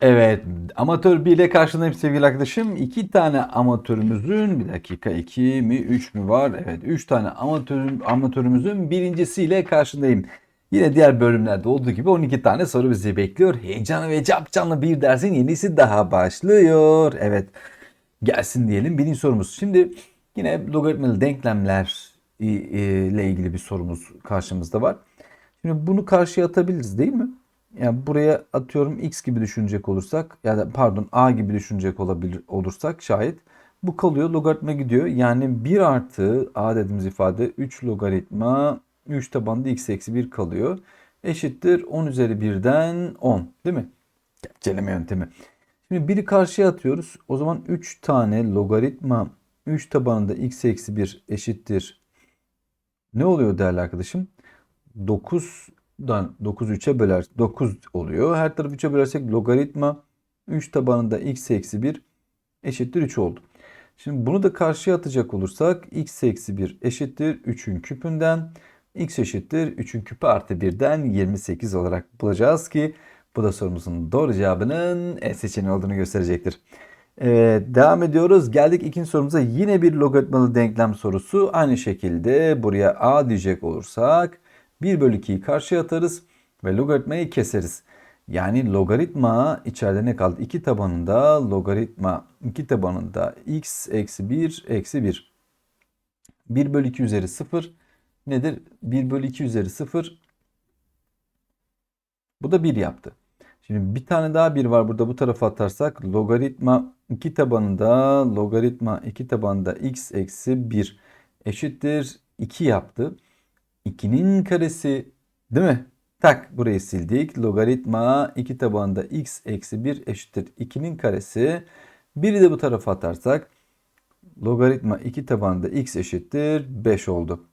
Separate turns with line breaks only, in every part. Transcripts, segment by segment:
Evet, amatör 1 ile karşındayım sevgili arkadaşım. İki tane amatörümüzün, bir dakika 2 mi 3 mü var? Evet, 3 tane amatörüm, amatörümüzün birincisiyle karşındayım. Yine diğer bölümlerde olduğu gibi 12 tane soru bizi bekliyor. Heyecanlı ve capcanlı bir dersin yenisi daha başlıyor. Evet, gelsin diyelim. Birinci sorumuz. Şimdi yine logaritmalı denklemler e, ile ilgili bir sorumuz karşımızda var. Şimdi bunu karşıya atabiliriz değil mi? Yani buraya atıyorum x gibi düşünecek olursak ya da pardon a gibi düşünecek olabilir olursak şayet bu kalıyor logaritma gidiyor. Yani 1 artı a dediğimiz ifade 3 logaritma 3 tabanında x eksi 1 kalıyor. Eşittir 10 üzeri 1'den 10 değil mi? Kepçeleme yöntemi. Şimdi biri karşıya atıyoruz. O zaman 3 tane logaritma 3 tabanında x eksi 1 eşittir. Ne oluyor değerli arkadaşım? 9'dan 9 3'e böler 9 oluyor. Her tarafı 3'e bölersek logaritma 3 tabanında x eksi 1 eşittir 3 oldu. Şimdi bunu da karşıya atacak olursak x eksi 1 eşittir 3'ün küpünden x eşittir 3'ün küpü artı 1'den 28 olarak bulacağız ki bu da sorumuzun doğru cevabının E seçeneği olduğunu gösterecektir. Evet, devam ediyoruz. Geldik ikinci sorumuza. Yine bir logaritmalı denklem sorusu. Aynı şekilde buraya a diyecek olursak 1 bölü 2'yi karşıya atarız ve logaritmayı keseriz. Yani logaritma içeride ne kaldı? 2 tabanında logaritma 2 tabanında x eksi 1 eksi 1. 1 bölü 2 üzeri 0 nedir? 1 bölü 2 üzeri 0 bu da 1 yaptı. Şimdi bir tane daha 1 var burada bu tarafa atarsak logaritma 2 tabanında logaritma 2 tabanında x eksi 1 eşittir 2 yaptı. 2'nin karesi değil mi? Tak burayı sildik. Logaritma 2 tabanında x eksi 1 eşittir 2'nin karesi. 1'i de bu tarafa atarsak logaritma 2 tabanında x eşittir 5 oldu.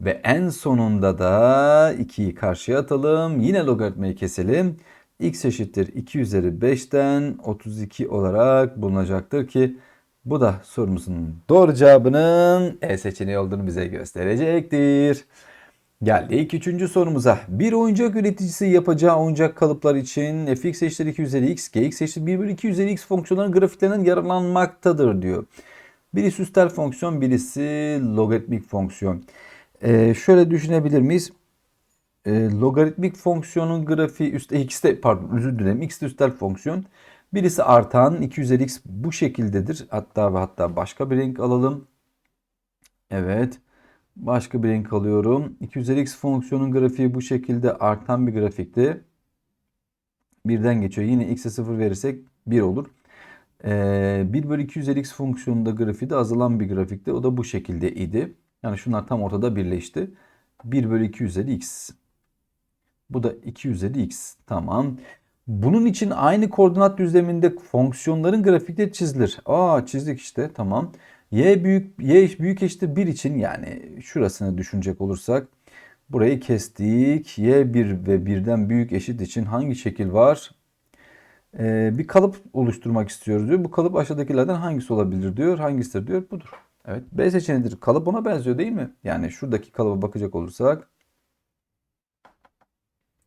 Ve en sonunda da 2'yi karşıya atalım. Yine logaritmayı keselim. x eşittir 2 üzeri 5'ten 32 olarak bulunacaktır ki bu da sorumuzun doğru cevabının E seçeneği olduğunu bize gösterecektir. Geldik üçüncü sorumuza. Bir oyuncak üreticisi yapacağı oyuncak kalıplar için fx eşittir 2 üzeri x, gx eşittir 1 bölü 2 üzeri x fonksiyonların grafiklerinden yararlanmaktadır diyor. Birisi üstel fonksiyon, birisi logaritmik fonksiyon. Ee, şöyle düşünebilir miyiz? Ee, logaritmik fonksiyonun grafiği üstte ikisi de pardon özür dilerim de üstel fonksiyon. Birisi artan 2 üzeri x bu şekildedir. Hatta ve hatta başka bir renk alalım. Evet. Başka bir renk alıyorum. 2 üzeri x fonksiyonun grafiği bu şekilde artan bir grafikti. Birden geçiyor. Yine x'e 0 verirsek 1 olur. Ee, 1 bölü 2 üzeri x fonksiyonunda grafiği de azalan bir grafikti. O da bu şekilde idi. Yani şunlar tam ortada birleşti. 1 bölü 2 üzeri x. Bu da 2 üzeri x. Tamam. Bunun için aynı koordinat düzleminde fonksiyonların grafikleri çizilir. Aa çizdik işte tamam. Y büyük y büyük eşittir 1 için yani şurasını düşünecek olursak burayı kestik. Y1 ve 1'den büyük eşit için hangi şekil var? Ee, bir kalıp oluşturmak istiyoruz diyor. Bu kalıp aşağıdakilerden hangisi olabilir diyor. Hangisidir diyor. Budur. Evet B seçeneğidir. Kalıp ona benziyor değil mi? Yani şuradaki kalıba bakacak olursak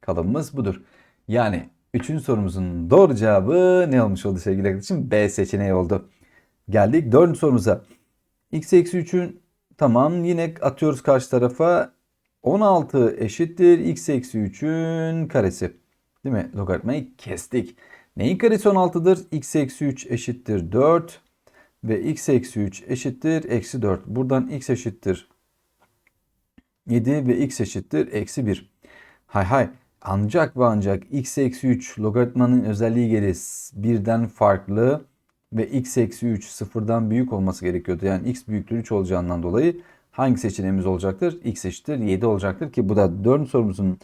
kalıbımız budur. Yani üçüncü sorumuzun doğru cevabı ne olmuş oldu sevgili arkadaşım? B seçeneği oldu. Geldik dördüncü sorumuza. x eksi 3'ün tamam yine atıyoruz karşı tarafa. 16 eşittir x eksi 3'ün karesi. Değil mi? Logaritmayı kestik. Neyin karesi 16'dır? x eksi 3 eşittir 4 ve x eksi 3 eşittir eksi 4. Buradan x eşittir 7 ve x eşittir eksi 1. Hay hay ancak ve ancak x eksi 3 logaritmanın özelliği gereği birden farklı ve x eksi 3 sıfırdan büyük olması gerekiyordu. Yani x büyüktür 3 olacağından dolayı hangi seçeneğimiz olacaktır? x eşittir 7 olacaktır ki bu da 4. sorumuzun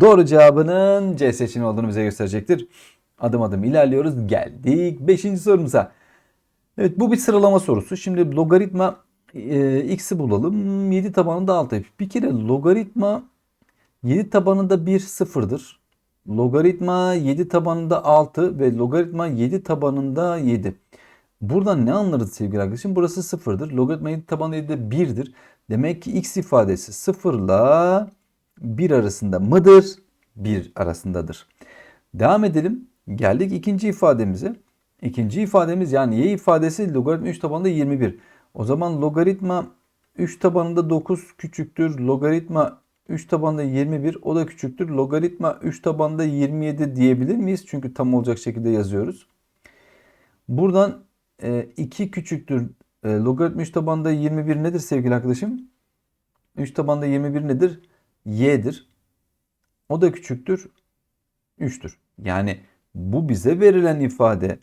doğru cevabının C seçeneği olduğunu bize gösterecektir. Adım adım ilerliyoruz. Geldik 5. sorumuza. Evet bu bir sıralama sorusu. Şimdi logaritma e, x'i bulalım. 7 tabanında 6. Bir kere logaritma 7 tabanında 1 sıfırdır. Logaritma 7 tabanında 6 ve logaritma 7 tabanında 7. Buradan ne anlarız sevgili arkadaşım? Burası sıfırdır. Logaritma 7 tabanında 7 de 1'dir. Demek ki x ifadesi 0 ile 1 arasında mıdır? 1 arasındadır. Devam edelim. Geldik ikinci ifademize. İkinci ifademiz yani y ifadesi logaritma 3 tabanında 21. O zaman logaritma 3 tabanında 9 küçüktür. Logaritma 3 tabanında 21 o da küçüktür. Logaritma 3 tabanında 27 diyebilir miyiz? Çünkü tam olacak şekilde yazıyoruz. Buradan 2 e, küçüktür. E, logaritma 3 tabanında 21 nedir sevgili arkadaşım? 3 tabanında 21 nedir? Y'dir. O da küçüktür. 3'tür. Yani bu bize verilen ifade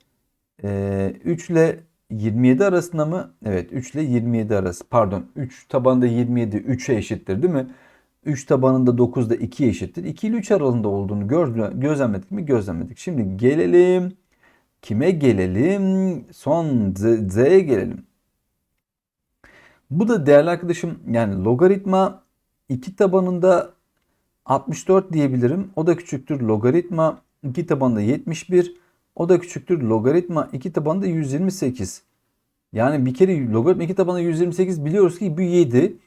e, 3 ile 27 arasında mı? Evet 3 ile 27 arası. Pardon 3 tabanında 27 3'e eşittir değil mi? 3 tabanında 9 da 2'ye eşittir. 2 ile 3 aralığında olduğunu gözlemledik mi? Gözlemledik. Şimdi gelelim. Kime gelelim? Son Z'ye gelelim. Bu da değerli arkadaşım yani logaritma 2 tabanında 64 diyebilirim. O da küçüktür. Logaritma 2 tabanında 71. O da küçüktür. Logaritma 2 tabanında 128. Yani bir kere logaritma 2 tabanında 128 biliyoruz ki bu 7.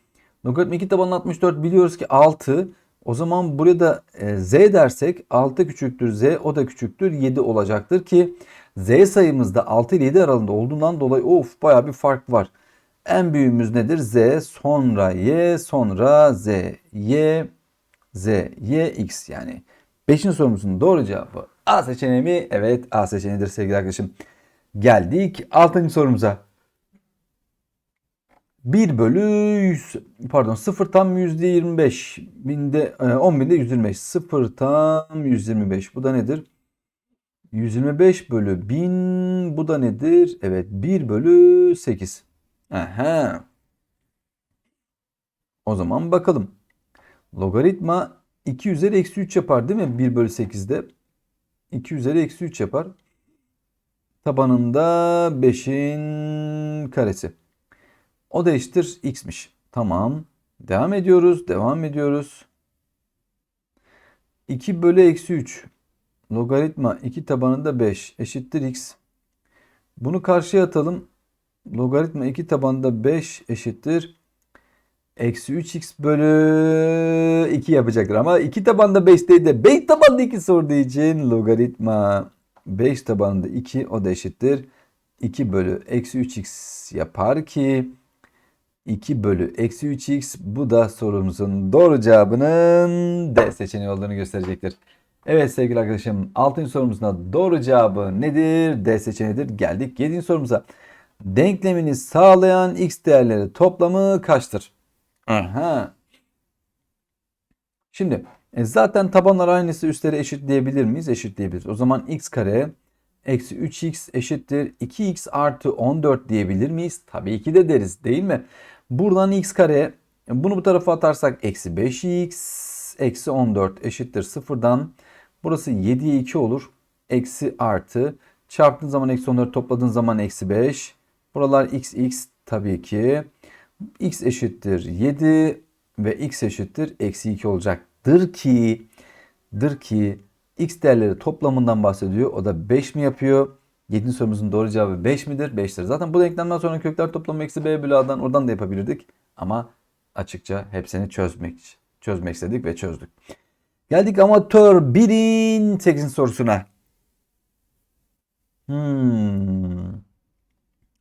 Logaritma 2 tabanında 64 biliyoruz ki 6. O zaman buraya da e, z dersek 6 küçüktür z o da küçüktür 7 olacaktır ki z sayımızda 6 ile 7 aralığında olduğundan dolayı of baya bir fark var. En büyüğümüz nedir? Z sonra y sonra z y z y x yani. 5. sorumuzun doğru cevabı A seçeneği mi? Evet A seçeneğidir sevgili arkadaşım. Geldik 6. sorumuza. 1 bölü 100 pardon 0 tam yüzde 25 binde 10 e, binde 125 0 tam 125 bu da nedir? 125 bölü 1000 bu da nedir? Evet 1 bölü 8. Aha. O zaman bakalım. Logaritma 2 üzeri eksi 3 yapar değil mi? 1 bölü 8'de. 2 üzeri eksi 3 yapar. Tabanında 5'in karesi. O da eşittir x'miş. Tamam. Devam ediyoruz. Devam ediyoruz. 2 bölü eksi 3. Logaritma 2 tabanında 5 eşittir x. Bunu karşıya atalım. Logaritma 2 tabanında 5 eşittir. Eksi 3x bölü 2 yapacaktır. Ama 2 tabanında 5 değil de 5 tabanında 2 sorduğu için logaritma 5 tabanında 2 o da eşittir. 2 bölü eksi 3x yapar ki 2 bölü eksi 3x bu da sorumuzun doğru cevabının D seçeneği olduğunu gösterecektir. Evet sevgili arkadaşım 6. sorumuzun doğru cevabı nedir? D seçeneğidir. Geldik 7. sorumuza. Denklemini sağlayan x değerleri toplamı kaçtır? Aha. Şimdi e, zaten tabanlar aynısı üstleri eşitleyebilir miyiz? Eşitleyebiliriz. O zaman x kare eksi 3x eşittir 2x artı 14 diyebilir miyiz? Tabii ki de deriz değil mi? Buradan x kare bunu bu tarafa atarsak eksi 5x eksi 14 eşittir sıfırdan. Burası 7'ye 2 olur. Eksi artı çarptığın zaman eksi 14 topladığın zaman eksi 5. Buralar x x tabii ki x eşittir 7 ve x eşittir eksi 2 olacaktır ki dır ki x değerleri toplamından bahsediyor. O da 5 mi yapıyor? 7. sorumuzun doğru cevabı 5 midir? 5'tir. Zaten bu denklemden sonra kökler toplamı eksi b bölü a'dan oradan da yapabilirdik. Ama açıkça hepsini çözmek çözmek istedik ve çözdük. Geldik amatör 1'in 8. sorusuna. Hmm.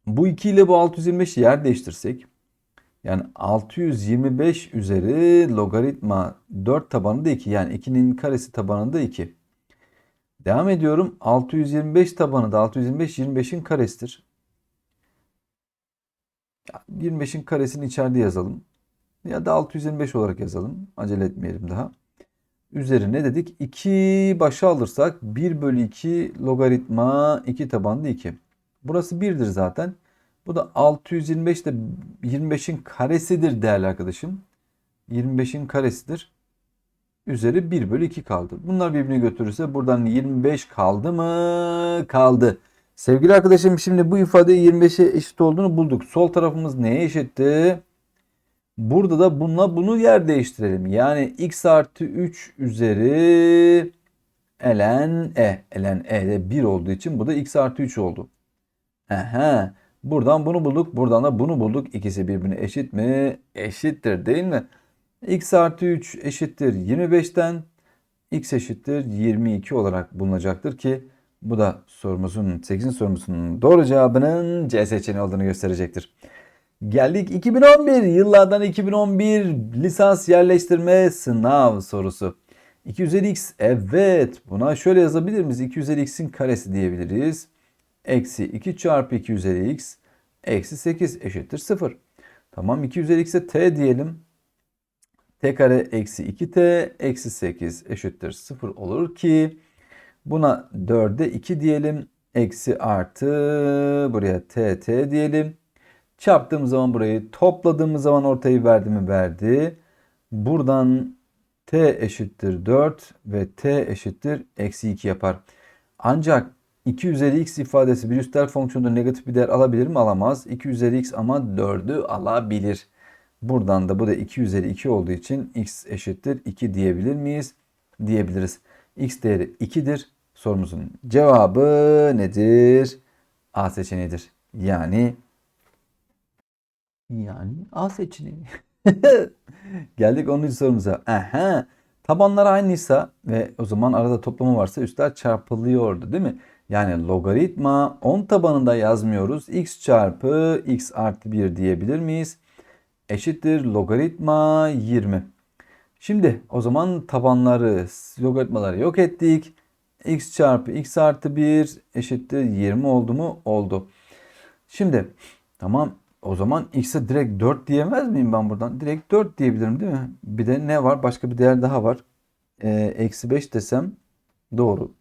Bu 2 ile bu 625 yer değiştirsek yani 625 üzeri logaritma 4 tabanında 2 yani 2'nin karesi tabanında 2. Devam ediyorum. 625 tabanı da 625 25'in karesidir. 25'in karesini içeride yazalım. Ya da 625 olarak yazalım. Acele etmeyelim daha. Üzerine dedik 2 başa alırsak 1 bölü 2 logaritma 2 tabanında 2. Burası 1'dir zaten. Bu da 625 de 25'in karesidir değerli arkadaşım. 25'in karesidir üzeri 1 bölü 2 kaldı. Bunlar birbirini götürürse buradan 25 kaldı mı? Kaldı. Sevgili arkadaşım şimdi bu ifade 25'e eşit olduğunu bulduk. Sol tarafımız neye eşitti? Burada da bununla bunu yer değiştirelim. Yani x artı 3 üzeri ln e. ln e de 1 olduğu için bu da x artı 3 oldu. Aha. Buradan bunu bulduk. Buradan da bunu bulduk. İkisi birbirine eşit mi? Eşittir değil mi? X artı 3 eşittir 25'ten x eşittir 22 olarak bulunacaktır ki Bu da sorumuzun 8. sorumuzun doğru cevabının C seçeneği olduğunu gösterecektir. Geldik 2011 yıllardan 2011 lisans yerleştirme sınav sorusu. 2 üzeri x evet buna şöyle yazabilir miyiz? 2 üzeri x'in karesi diyebiliriz. Eksi 2 çarpı 2 üzeri x eksi 8 eşittir 0. Tamam 2 üzeri x'e t diyelim. T kare eksi 2t eksi 8 eşittir 0 olur ki buna 4'e 2 diyelim. Eksi artı buraya t t diyelim. Çarptığımız zaman burayı topladığımız zaman ortayı verdi mi verdi. Buradan t eşittir 4 ve t eşittir eksi 2 yapar. Ancak 2 üzeri x ifadesi bir üstel fonksiyonda negatif bir değer alabilir mi? Alamaz. 2 üzeri x ama 4'ü alabilir. Buradan da bu da 2 üzeri 2 olduğu için x eşittir 2 diyebilir miyiz? Diyebiliriz. x değeri 2'dir. Sorumuzun cevabı nedir? A seçeneğidir. Yani yani A seçeneği. Geldik 10. sorumuza. Aha. Tabanlar aynıysa ve o zaman arada toplamı varsa üstler çarpılıyordu değil mi? Yani logaritma 10 tabanında yazmıyoruz. x çarpı x artı 1 diyebilir miyiz? Eşittir logaritma 20. Şimdi o zaman tabanları, logaritmaları yok ettik. x çarpı x artı 1 eşittir 20 oldu mu? Oldu. Şimdi tamam o zaman x'e direkt 4 diyemez miyim ben buradan? Direkt 4 diyebilirim değil mi? Bir de ne var? Başka bir değer daha var. Ee, eksi 5 desem doğru.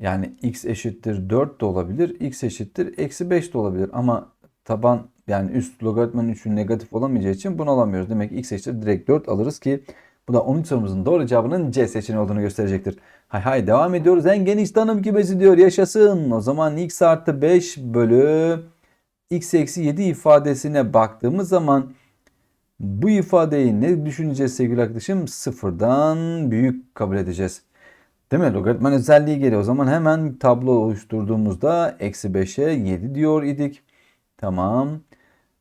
Yani x eşittir 4 de olabilir. x eşittir eksi 5 de olabilir. Ama taban yani üst logaritmanın 3'ü negatif olamayacağı için bunu alamıyoruz. Demek ki x eşittir direkt 4 alırız ki bu da 13 sorumuzun doğru cevabının C seçeneği olduğunu gösterecektir. Hay hay devam ediyoruz. En geniş tanım kümesi diyor. Yaşasın. O zaman x artı 5 bölü x eksi 7 ifadesine baktığımız zaman bu ifadeyi ne düşüneceğiz sevgili arkadaşım? Sıfırdan büyük kabul edeceğiz. Değil mi? Logaritman özelliği geliyor. O zaman hemen tablo oluşturduğumuzda eksi 5'e 7 diyor idik. Tamam.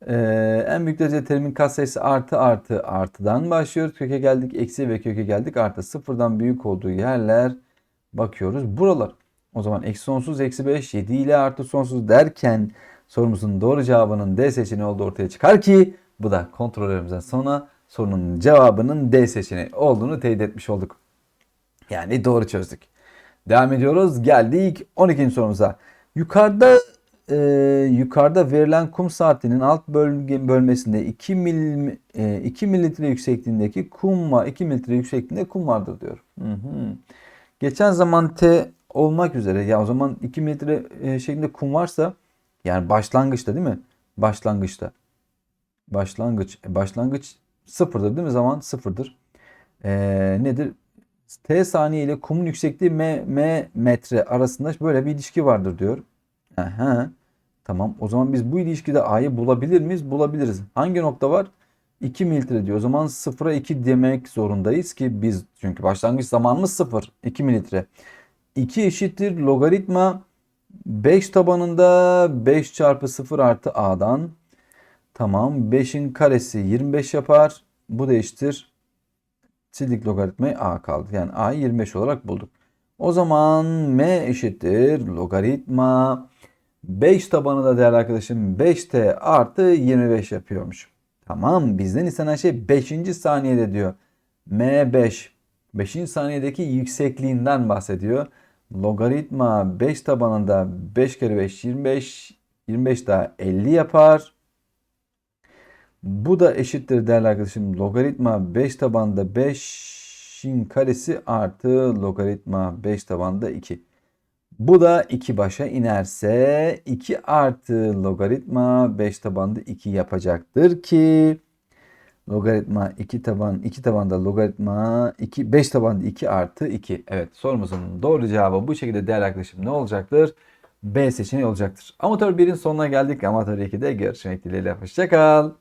Ee, en büyük derece terimin katsayısı artı artı artıdan başlıyoruz. Köke geldik eksi ve köke geldik artı. Sıfırdan büyük olduğu yerler bakıyoruz. Buralar. O zaman eksi sonsuz eksi 5 7 ile artı sonsuz derken sorumuzun doğru cevabının D seçeneği olduğu ortaya çıkar ki bu da kontrollerimizden sonra sorunun cevabının D seçeneği olduğunu teyit etmiş olduk. Yani doğru çözdük. Devam ediyoruz. Geldik 12. sorumuza. Yukarıda e, yukarıda verilen kum saatinin alt bölge bölmesinde 2 mil e, 2 mililitre yüksekliğindeki kum var. 2 mililitre yüksekliğinde kum vardır diyor. Hı hı. Geçen zaman T olmak üzere ya o zaman 2 mililitre e, şeklinde kum varsa yani başlangıçta değil mi? Başlangıçta. Başlangıç. E, başlangıç sıfırdır değil mi? Zaman sıfırdır. E, nedir? T saniye ile kumun yüksekliği m, m metre arasında böyle bir ilişki vardır diyor. Aha. Tamam. O zaman biz bu ilişkide A'yı bulabilir miyiz? Bulabiliriz. Hangi nokta var? 2 mililitre diyor. O zaman 0'a 2 demek zorundayız ki biz çünkü başlangıç zamanımız 0. 2 mililitre. 2 eşittir logaritma 5 tabanında 5 çarpı 0 artı A'dan. Tamam. 5'in karesi 25 yapar. Bu da eşittir. Sildik logaritmayı A kaldı. Yani A'yı 25 olarak bulduk. O zaman M eşittir logaritma 5 tabanı da değerli arkadaşım 5t artı 25 yapıyormuş. Tamam bizden istenen şey 5. saniyede diyor. M5 5. saniyedeki yüksekliğinden bahsediyor. Logaritma 5 tabanında 5 kere 5 25 25 daha 50 yapar. Bu da eşittir değerli arkadaşım. Logaritma 5 tabanında 5'in karesi artı logaritma 5 tabanında 2. Bu da 2 başa inerse 2 artı logaritma 5 tabanında 2 yapacaktır ki logaritma 2 taban 2 tabanda logaritma 2 5 tabanda 2 artı 2. Evet sorumuzun doğru cevabı bu şekilde değerli arkadaşım ne olacaktır? B seçeneği olacaktır. Amatör 1'in sonuna geldik. Amatör 2'de görüşmek dileğiyle. Hoşçakal.